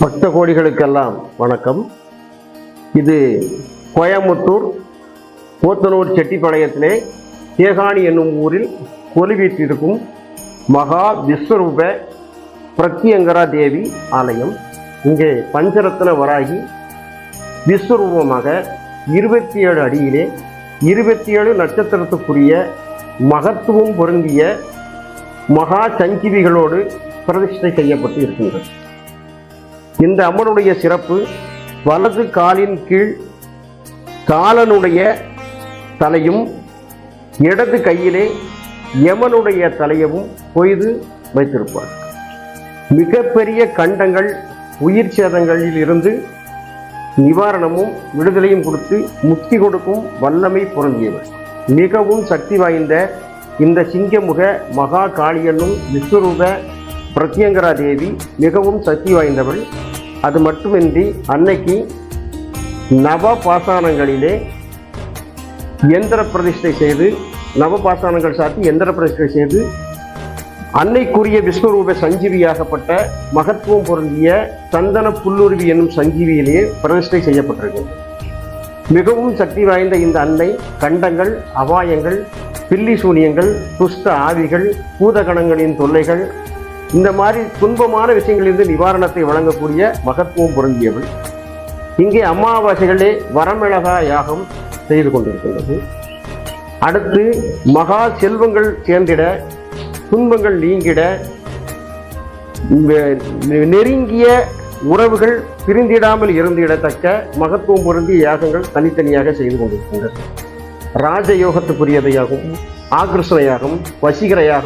பக்த கோடிகளுக்கெல்லாம் வணக்கம். இது கோயம்புத்தூர் போத்தனூர் செட்டிப்பாளையத்திலே தேகாணி என்னும் ஊரில் கொலுவீற்றிருக்கும் மகா விஸ்வரூப பிரத்யங்கரா தேவி ஆலயம். இங்கே பஞ்சரத்ன வராகி விஸ்வரூபமாக இருபத்தி ஏழு அடியிலே இருபத்தி ஏழு நட்சத்திரத்துக்குரிய மகத்துவம் பொருந்திய மகா சஞ்சீவிகளோடு பிரதிஷ்டை செய்யப்பட்டு இருக்கின்றது இந்த அம்மனுடைய சிறப்பு வலது காலின் கீழ் காலனுடைய தலையும் இடது கையிலே யமனுடைய தலையவும் கொய்து வைத்திருப்பார். மிகப்பெரிய கண்டங்கள் உயிர் சேதங்களில் இருந்து நிவாரணமும் விடுதலையும் கொடுத்து முக்தி கொடுக்கும் வல்லமை பொருந்தியவர். மிகவும் சக்தி வாய்ந்த இந்த சிங்கமுக மகா காளியனும் விஸ்வரூப பிரத்யங்கரா தேவி மிகவும் சக்தி வாய்ந்தவள். அது மட்டுமின்றி அன்னைக்கு நவ பாசானங்களிலே எந்திர பிரதிஷ்டை செய்து நவ பாசானங்கள் சாத்தி எந்திர பிரதிஷ்டை செய்து அன்னைக்குரிய விஸ்வரூப சஞ்சீவியாகப்பட்ட மகத்துவம் பொருந்திய சந்தன புல்லுருவி என்னும் சஞ்சீவியிலேயே பிரதிஷ்டை செய்யப்பட்டிருக்கிறது மிகவும் சக்தி வாய்ந்த இந்த அன்னை கண்டங்கள் அபாயங்கள் பில்லி சூனியங்கள் துஷ்ட ஆவிகள் பூதகணங்களின் தொல்லைகள் இந்த மாதிரி துன்பமான விஷயங்களிலிருந்து நிவாரணத்தை வழங்கக்கூடிய மகத்துவம் பொருந்தியவள். இங்கே அமாவாசைகளே வரமிளகா யாகம் செய்து கொண்டிருக்கின்றது. அடுத்து மகா செல்வங்கள் சேர்ந்திட துன்பங்கள் நீங்கிட நெ- நெருங்கிய உறவுகள் பிரிந்திடாமல் இருந்திடத்தக்க மகத்துவம் பொருந்திய யாகங்கள் தனித்தனியாக செய்து கொண்டிருக்கின்றன. ராஜயோகத்துக்குரியத ஆகிருஷ்ணையாகும் ஆகிருஷ்ண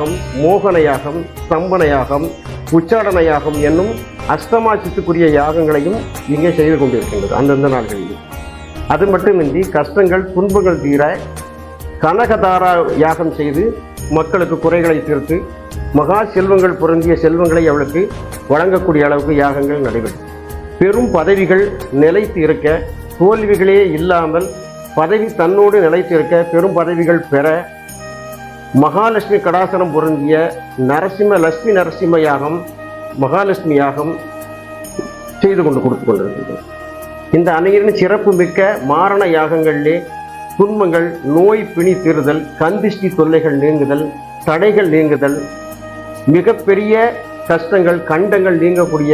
மோகனையாகும் ஸ்தம்பனையாகும் உச்சாடனையாகும் என்னும் அஷ்டமாட்சித்துக்குரிய யாகங்களையும் இங்கே செய்து கொண்டிருக்கின்றது அந்தந்த நாள்களில். அது மட்டுமின்றி கஷ்டங்கள் துன்பங்கள் தீர கனகதாரா யாகம் செய்து மக்களுக்கு குறைகளை தீர்த்து மகா செல்வங்கள் பொருந்திய செல்வங்களை அவளுக்கு வழங்கக்கூடிய அளவுக்கு யாகங்கள் நடைபெறும். பெரும் பதவிகள் நிலைத்து இருக்க தோல்விகளே இல்லாமல் பதவி தன்னோடு நிலைத்திருக்க பெரும் பதவிகள் பெற மகாலட்சுமி கடாசனம் பொருந்திய நரசிம்ம லட்சுமி நரசிம்ம யாகம் மகாலட்சுமி யாகம் செய்து கொண்டு கொடுத்து கொண்டிருக்கின்றோம் இந்த அணையின் சிறப்பு மிக்க மாரண யாகங்களிலே துன்பங்கள் நோய் பிணி தீருதல் கந்திஷ்டி தொல்லைகள் நீங்குதல் தடைகள் நீங்குதல் மிகப்பெரிய கஷ்டங்கள் கண்டங்கள் நீங்கக்கூடிய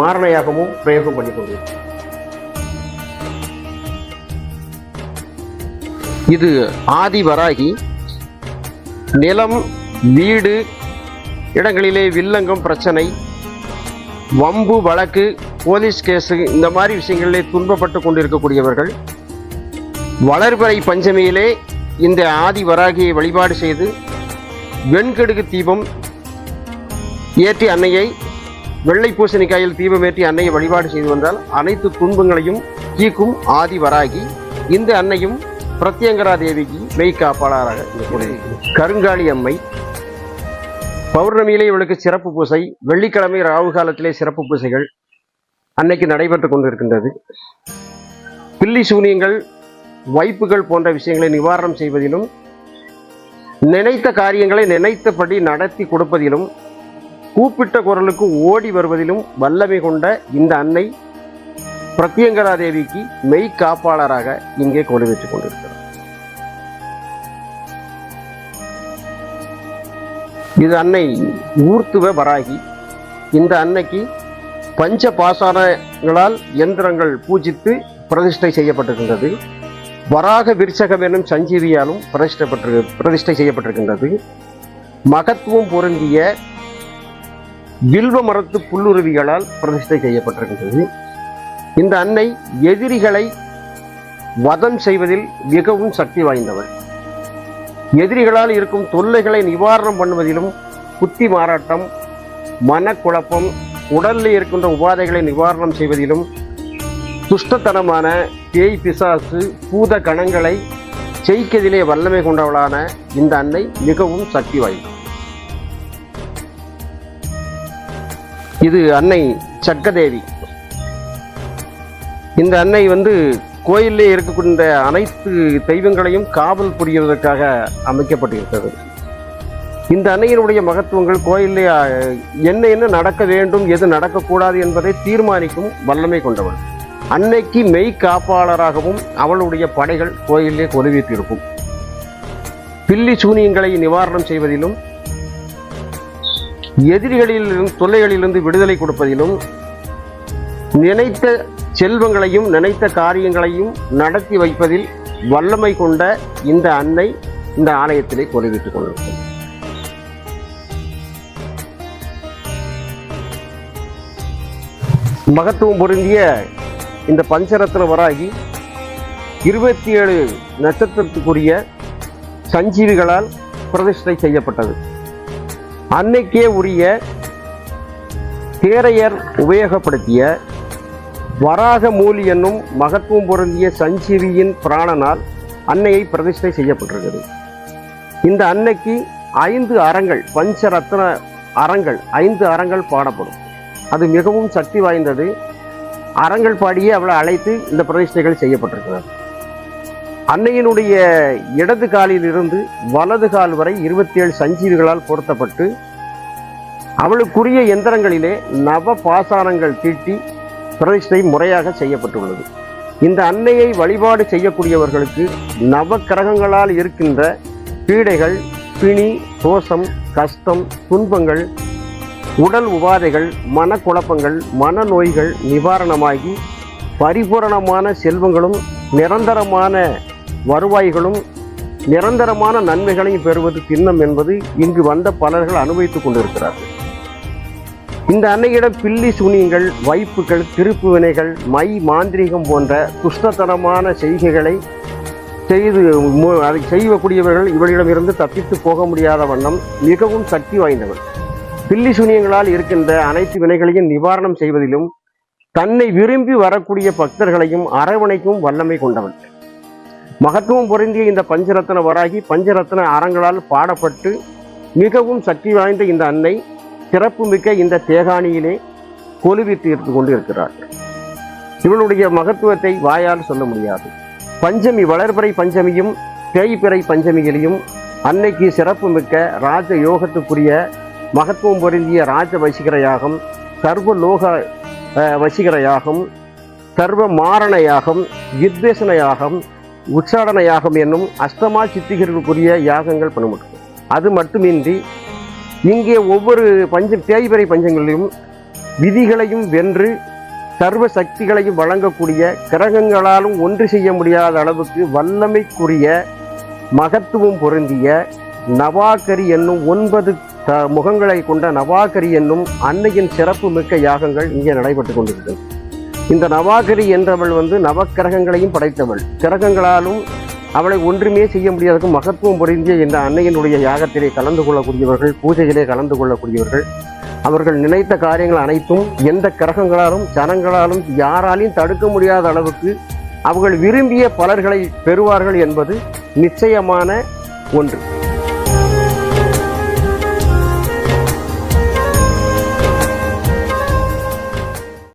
மாரண யாகமும் பிரயோகம் பண்ணி கொண்டிருக்கிறது. இது ஆதி வராகி. நிலம் வீடு இடங்களிலே வில்லங்கம் பிரச்சனை வம்பு வழக்கு போலீஸ் கேஸு இந்த மாதிரி விஷயங்களிலே துன்பப்பட்டு கொண்டிருக்கக்கூடியவர்கள் வளர்பறை பஞ்சமியிலே இந்த ஆதி வராகியை வழிபாடு செய்து வெண்கடுகு தீபம் ஏற்றி அன்னையை வெள்ளை பூசணிக்காயில் தீபம் ஏற்றி அன்னையை வழிபாடு செய்து வந்தால் அனைத்து துன்பங்களையும் தீக்கும் ஆதி வராகி. இந்த அன்னையும் பிரத்யங்கரா தேவிக்கு மெய் காப்பாளராக கருங்காளி அம்மை பௌர்ணமியிலே இவளுக்கு சிறப்பு பூசை வெள்ளிக்கிழமை ராகு காலத்திலே சிறப்பு பூசைகள் அன்னைக்கு நடைபெற்று கொண்டிருக்கின்றது. பில்லி சூனியங்கள் வைப்புகள் போன்ற விஷயங்களை நிவாரணம் செய்வதிலும் நினைத்த காரியங்களை நினைத்தபடி நடத்தி கொடுப்பதிலும் கூப்பிட்ட குரலுக்கு ஓடி வருவதிலும் வல்லமை கொண்ட இந்த அன்னை பிரத்யங்கரா தேவிக்கு மெய் காப்பாளராக இங்கே கொண்டு வைத்துக் கொண்டிருக்கிறார். இது அன்னை ஊர்த்துவ வராகி. இந்த அன்னைக்கு பஞ்ச பாசாரங்களால் எந்திரங்கள் பூஜித்து பிரதிஷ்டை செய்யப்பட்டிருக்கின்றது. வராக விருச்சகம் என்னும் சஞ்சீவியாலும் பிரதிஷ்டப்பட்டு பிரதிஷ்டை செய்யப்பட்டிருக்கின்றது. மகத்துவம் பொருந்திய வில்வ மரத்து புல்லுருவிகளால் பிரதிஷ்டை செய்யப்பட்டிருக்கின்றது. இந்த அன்னை எதிரிகளை வதம் செய்வதில் மிகவும் சக்தி வாய்ந்தவர். எதிரிகளால் இருக்கும் தொல்லைகளை நிவாரணம் பண்ணுவதிலும் புத்தி மாறாட்டம் மனக்குழப்பம் உடலில் இருக்கின்ற உபாதைகளை நிவாரணம் செய்வதிலும் துஷ்டத்தனமான பேய் பிசாசு பூத கணங்களை ஜெயிக்கதிலே வல்லமை கொண்டவளான இந்த அன்னை மிகவும் சக்தி வாய்ந்தது இது அன்னை சக்கதேவி இந்த அன்னை வந்து கோயிலே இருக்கக்கூடிய அனைத்து தெய்வங்களையும் காவல் புரிவதற்காக அமைக்கப்பட்டிருக்கிறது. இந்த அன்னையினுடைய மகத்துவங்கள் கோயிலே என்ன என்ன நடக்க வேண்டும் எது நடக்கக்கூடாது என்பதை தீர்மானிக்கும் வல்லமை கொண்டவள். அன்னைக்கு மெய் காப்பாளராகவும் அவளுடைய படைகள் கோயிலே கொலுவீட்டிருக்கும் பில்லி சூனியங்களை நிவாரணம் செய்வதிலும் எதிரிகளிலிருந்து தொல்லைகளிலிருந்து விடுதலை கொடுப்பதிலும் நினைத்த செல்வங்களையும் நினைத்த காரியங்களையும் நடத்தி வைப்பதில் வல்லமை கொண்ட இந்த அன்னை இந்த ஆலயத்திலே கொலுவிட்டுக் கொண்டிருக்கும் மகத்துவம் பொருந்திய இந்த பஞ்சரத்ன வராகி இருபத்தி ஏழு நட்சத்திரத்துக்குரிய சஞ்சீவிகளால் பிரதிஷ்டை செய்யப்பட்டது. அன்னைக்கே உரிய தேரையர் உபயோகப்படுத்திய வராக மூலி என்னும் மகத்துவம் பொருந்திய சஞ்சீவியின் பிராணனால் அன்னையை பிரதிஷ்டை செய்யப்பட்டிருக்கிறது. இந்த அன்னைக்கு ஐந்து அறங்கள் பஞ்சரத்ன அறங்கள் ஐந்து அறங்கள் பாடப்படும். அது மிகவும் சக்தி வாய்ந்தது. அறங்கள் பாடியே அவளை அழைத்து இந்த பிரதிஷ்டைகள் செய்யப்பட்டிருக்கிறது. அன்னையினுடைய இடது காலில் இருந்து வலது கால் வரை இருபத்தி ஏழு சஞ்சீவிகளால் பொருத்தப்பட்டு அவளுக்குரிய எந்திரங்களிலே நவ பாசானங்கள் தீட்டி பிரதிஷ்டை முறையாக செய்யப்பட்டுள்ளது. இந்த அன்னையை வழிபாடு செய்யக்கூடியவர்களுக்கு நவ கிரகங்களால் இருக்கின்ற பீடைகள் பிணி தோஷம் கஷ்டம் துன்பங்கள் உடல் உபாதைகள் மனக்குழப்பங்கள் மனநோய்கள் நிவாரணமாகி பரிபூரணமான செல்வங்களும் நிரந்தரமான வருவாய்களும் நிரந்தரமான நன்மைகளையும் பெறுவது திண்ணம் என்பது இங்கு வந்த பலர்கள் அனுபவித்துக் கொண்டிருக்கிறார்கள். இந்த அன்னையிடம் பில்லி சூனியங்கள் வைப்புகள் திருப்பு வினைகள் மை மாந்திரீகம் போன்ற துஷ்டத்தனமான செய்கைகளை செய்து அதை செய்யக்கூடியவர்கள் இவளிடமிருந்து தப்பித்து போக முடியாத வண்ணம் மிகவும் சக்தி வாய்ந்தவர் பில்லி சூனியங்களால் இருக்கின்ற அனைத்து வினைகளையும் நிவாரணம் செய்வதிலும் தன்னை விரும்பி வரக்கூடிய பக்தர்களையும் அரவணைக்கும் வல்லமை கொண்டவன் மகத்துவம் பொருந்திய இந்த பஞ்சரத்ன வராகி பஞ்சரத்ன அறங்களால் பாடப்பட்டு மிகவும் சக்தி வாய்ந்த இந்த அன்னை சிறப்புமிக்க இந்த தேகாணியிலே கொலுவித்து இருந்து கொண்டு இருக்கிறார் இவளுடைய மகத்துவத்தை வாயால் சொல்ல முடியாது. பஞ்சமி வளர்பிறை பஞ்சமியும் தேய்பிறை பஞ்சமிகளையும் அன்னைக்கு சிறப்புமிக்க ராஜ யோகத்துக்குரிய மகத்துவம் பொருந்திய ராஜ வசிகரையாகம் சர்வ லோக வசிகரையாகம் யாகம் சர்வ மாரண யாகம் உச்சாடன யாகம் என்னும் அஷ்டமா சித்திகர்களுக்குரிய யாகங்கள் பண்ண முடியும் அது மட்டுமின்றி இங்கே ஒவ்வொரு பஞ்சம் தேய்பிறை பஞ்சங்களிலும் விதிகளையும் வென்று சர்வ சக்திகளையும் வழங்கக்கூடிய கிரகங்களாலும் ஒன்று செய்ய முடியாத அளவுக்கு வல்லமைக்குரிய மகத்துவம் பொருந்திய நவாகரி என்னும் ஒன்பது த- முகங்களை கொண்ட நவாகரி என்னும் அன்னையின் சிறப்பு மிக்க யாகங்கள் இங்கே நடைபெற்று கொண்டிருக்கிறது இந்த நவாகரி என்றவள் வந்து நவக்கிரகங்களையும் படைத்தவள். கிரகங்களாலும் அவளை ஒன்றுமே செய்ய முடியாத மகத்துவம் பொருந்திய இந்த அன்னையினுடைய யாகத்திலே கலந்து கொள்ளக்கூடியவர்கள் பூஜையிலே கலந்து கொள்ளக்கூடியவர்கள். அவர்கள் நினைத்த காரியங்கள் அனைத்தும் எந்த கிரகங்களாலும் ஜனங்களாலும் யாராலையும் தடுக்க முடியாத அளவுக்கு அவர்கள் விரும்பிய பலர்களை பெறுவார்கள் என்பது நிச்சயமான ஒன்று.